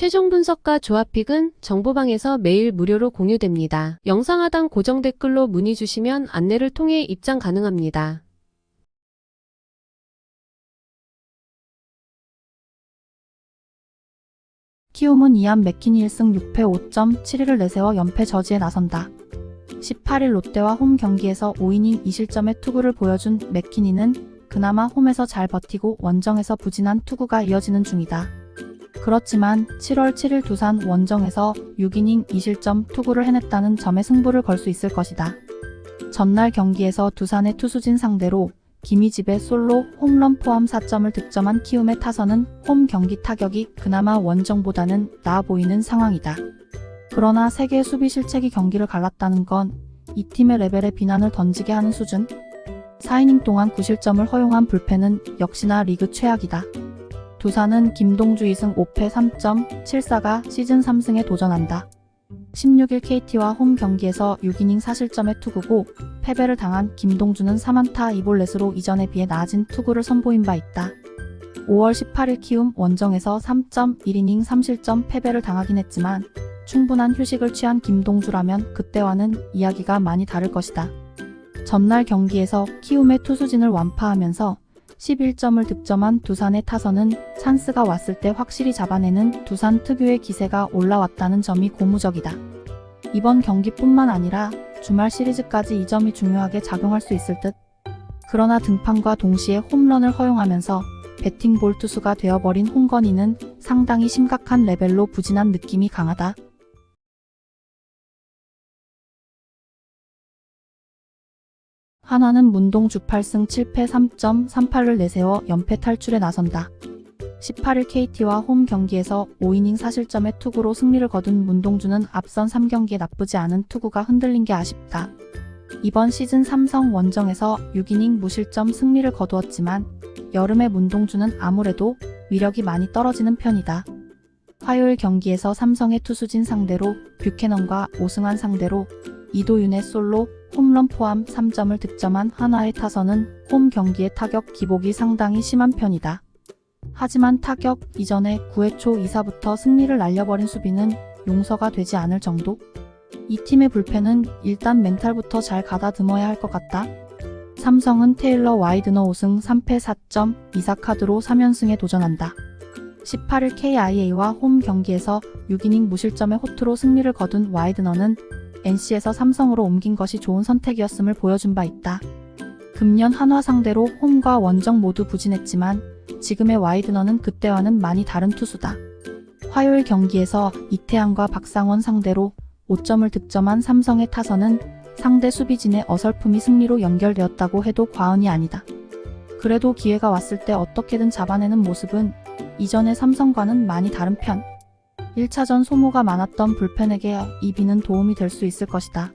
최종 분석과 조합픽은 정보방에서 매일 무료로 공유됩니다. 영상 하단 고정 댓글로 문의 주시면 안내를 통해 입장 가능합니다. 키움은 이안 맥키니 1승 6패 5.71을 내세워 연패 저지에 나선다. 18일 롯데와 홈 경기에서 5이닝 2실점의 투구를 보여준 맥키니는 그나마 홈에서 잘 버티고 원정에서 부진한 투구가 이어지는 중이다. 그렇지만 7월 7일 두산 원정에서 6이닝 2실점 투구를 해냈다는 점에 승부를 걸 수 있을 것이다. 전날 경기에서 두산의 투수진 상대로 김희집의 솔로 홈런 포함 4점을 득점한 키움의 타선은 홈 경기 타격이 그나마 원정보다는 나아 보이는 상황이다. 그러나 세계 수비 실책이 경기를 갈랐다는 건 이 팀의 레벨에 비난을 던지게 하는 수준? 4이닝 동안 9실점을 허용한 불펜은 역시나 리그 최악이다. 두산은 김동주 2승 5패 3.74가 시즌 3승에 도전한다. 16일 KT와 홈 경기에서 6이닝 4실점의 투구고 패배를 당한 김동주는 3안타 2볼넷으로 이전에 비해 낮은 투구를 선보인 바 있다. 5월 18일 키움 원정에서 3.1이닝 3실점 패배를 당하긴 했지만 충분한 휴식을 취한 김동주라면 그때와는 이야기가 많이 다를 것이다. 전날 경기에서 키움의 투수진을 완파하면서 11점을 득점한 두산의 타선은 찬스가 왔을 때 확실히 잡아내는 두산 특유의 기세가 올라왔다는 점이 고무적이다. 이번 경기뿐만 아니라 주말 시리즈까지 이 점이 중요하게 작용할 수 있을 듯. 그러나 등판과 동시에 홈런을 허용하면서 배팅 볼 투수가 되어버린 홍건희는 상당히 심각한 레벨로 부진한 느낌이 강하다. 한화는 문동 주 8승 7패 3.38을 내세워 연패 탈출에 나선다. 18일 KT와 홈 경기에서 5이닝 4실점의 투구로 승리를 거둔 문동주는 앞선 3경기에 나쁘지 않은 투구가 흔들린 게 아쉽다. 이번 시즌 삼성 원정에서 6이닝 무실점 승리를 거두었지만 여름의 문동주는 아무래도 위력이 많이 떨어지는 편이다. 화요일 경기에서 삼성의 투수진 상대로 뷰캐넌과 오승환 상대로 이도윤의 솔로 홈런 포함 3점을 득점한 한화의 타선은 홈 경기의 타격 기복이 상당히 심한 편이다. 하지만 타격 이전에 9회 초 2사부터 승리를 날려버린 수비는 용서가 되지 않을 정도? 이 팀의 불펜은 일단 멘탈부터 잘 가다듬어야 할 것 같다. 삼성은 테일러 와이드너 5승 3패 4점 2사 카드로 3연승에 도전한다. 18일 KIA와 홈 경기에서 6이닝 무실점의 호투로 승리를 거둔 와이드너는 NC에서 삼성으로 옮긴 것이 좋은 선택이었음을 보여준 바 있다. 금년 한화 상대로 홈과 원정 모두 부진했지만 지금의 와이드너는 그때와는 많이 다른 투수다. 화요일 경기에서 이태양과 박상원 상대로 5점을 득점한 삼성의 타선은 상대 수비진의 어설픔이 승리로 연결되었다고 해도 과언이 아니다. 그래도 기회가 왔을 때 어떻게든 잡아내는 모습은 이전의 삼성과는 많이 다른 편. 1차전 소모가 많았던 불펜에게 이 비는 도움이 될 수 있을 것이다.